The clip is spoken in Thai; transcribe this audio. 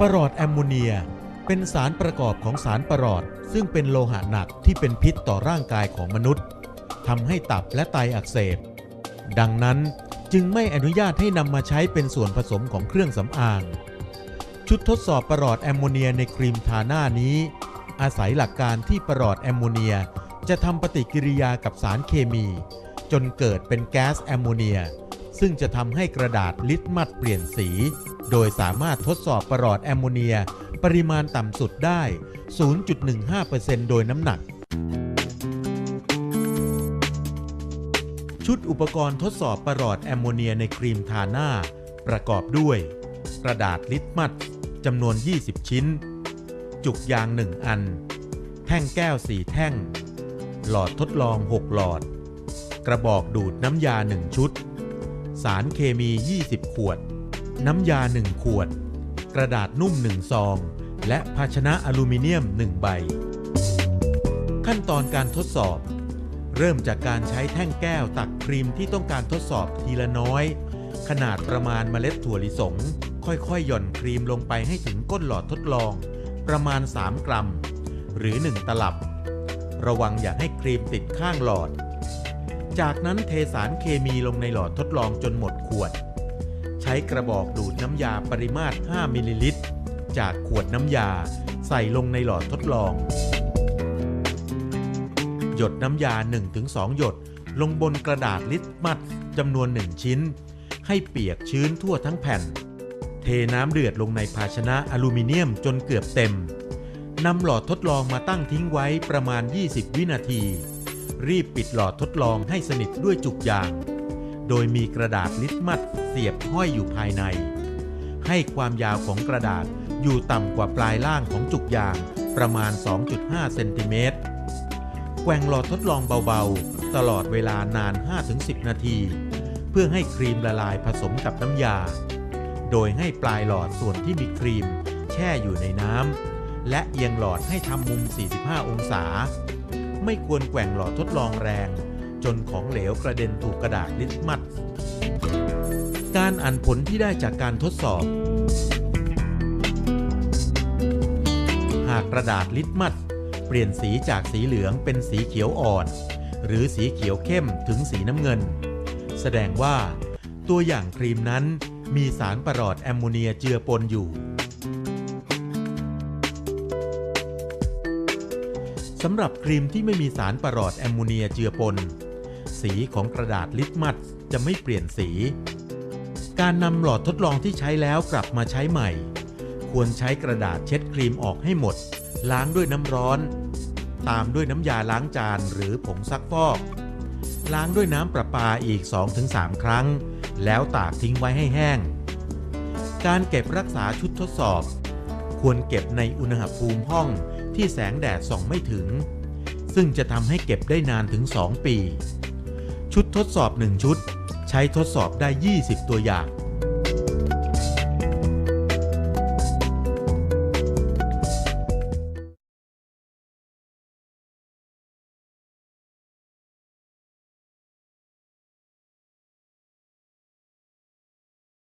ปรอดแอมโมเนีย เป็นสารประกอบของสารปรอด ซึ่งเป็นโลหะหนักที่เป็นพิษต่อร่างกายของมนุษย์ทำให้ตับและไตอักเสบ ดังนั้นจึงไม่อนุญาตให้นำมาใช้เป็นส่วนผสมของเครื่องสำอาง ชุดทดสอบประหลอดแอมโมเนียในครีมทาหน้านี้ อาศัยหลักการที่ประหลอดแอมโมเนียจะทำปฏิกิริยากับสารเคมี จนเกิดเป็นแก๊สแอมโมเนีย ซึ่งจะทำให้กระดาษลิตมัสเปลี่ยนสี โดยสามารถทดสอบประหลอดแอมโมเนีย ปริมาณต่ำสุดได้ 0.15%โดยน้ำหนัก ชุดอุปกรณ์ทดสอบประหลอดแอมโมเนียในครีมทาหน้า ประกอบด้วย กระดาษลิตมัสจำนวน 20 ชิ้น จุกยาง 1 อัน แท่งแก้ว 4 แท่ง หลอดทดลอง 6 หลอด กระบอกดูดน้ำยา 1 ชุด สารเคมี 20 ขวด น้ำยา 1 ขวด กระดาษนุ่ม 1 ซอง และภาชนะอลูมิเนียม 1 ใบ ขั้นตอนการทดสอบ เริ่มจากการใช้แท่งแก้วตักครีมที่ต้องการทดสอบทีละน้อย ขนาดประมาณเมล็ดถั่วลิสง ค่อยๆ หย่อนครีมลงไปให้ถึงก้นหลอดทดลอง ประมาณ 3 กรัม หรือ 1 ตลับ ระวังอย่าให้ครีมติดข้างหลอด จากนั้นเทสารเคมีลงในหลอดทดลองจนหมดขวด ใช้กระบอกดูดน้ำยาปริมาตร 5 มิลลิลิตร จากขวดน้ำยาใส่ลงในหลอดทดลอง หยดน้ำยา 1-2 หยดลงบนกระดาษลิตมัสจำนวน 1 ชิ้น ให้เปียกชื้นทั่วทั้งแผ่น เทน้ำเดือดลงในภาชนะอลูมิเนียมจนเกือบเต็มนำหลอดทดลองมาตั้งทิ้งไว้ประมาณ 20 วินาที รีบปิดหลอดทดลองให้สนิทด้วยจุกยาง โดยมีกระดาษลิตมัสเสียบห้อยอยู่ภายใน ให้ความยาวของกระดาษอยู่ต่ำกว่าปลายล่างของจุกยางประมาณ 2.5 เซนติเมตรแกว่งหลอดทดลองเบาๆ ตลอดเวลานาน 5-10 นาที เพื่อให้ครีมละลายผสมกับน้ำยา โดยให้ปลายหลอดส่วนที่มีครีมแช่อยู่ในน้ำและเอียงหลอดให้ทำมุม 45 องศา ไม่ควรแกว่งหลอดทดลองแรง จนของเหลวกระเด็นถูกกระดาษลิตมัสการอ่านผลที่ได้จากการทดสอบ หากกระดาษลิตมัสเปลี่ยนสีจากสีเหลืองเป็นสีเขียวอ่อน หรือสีเขียวเข้มถึงสีน้ำเงิน แสดงว่า ตัวอย่างครีมนั้นมีสารประหลอดแอมโมเนียเจือปนอยู่ สำหรับครีมที่ไม่มีสารประหลอดแอมโมเนียเจือปน สีของกระดาษลิตมัสจะไม่เปลี่ยนสี การนำหลอดทดลองที่ใช้แล้วกลับมาใช้ใหม่ ควรใช้กระดาษเช็ดครีมออกให้หมด ล้างด้วยน้ำร้อน ตามด้วยน้ำยาล้างจานหรือผงซักฟอก ล้างด้วยน้ำประปาอีก 2-3 ครั้ง แล้วตากทิ้งไว้ให้แห้ง การเก็บรักษาชุดทดสอบ ควรเก็บในอุณหภูมิห้อง ที่แสงแดดส่องไม่ถึง ซึ่งจะทำให้เก็บได้นานถึง 2 ปี ชุดทดสอบ 1 ชุด ใช้ทดสอบได้ 20 ตัวอย่าง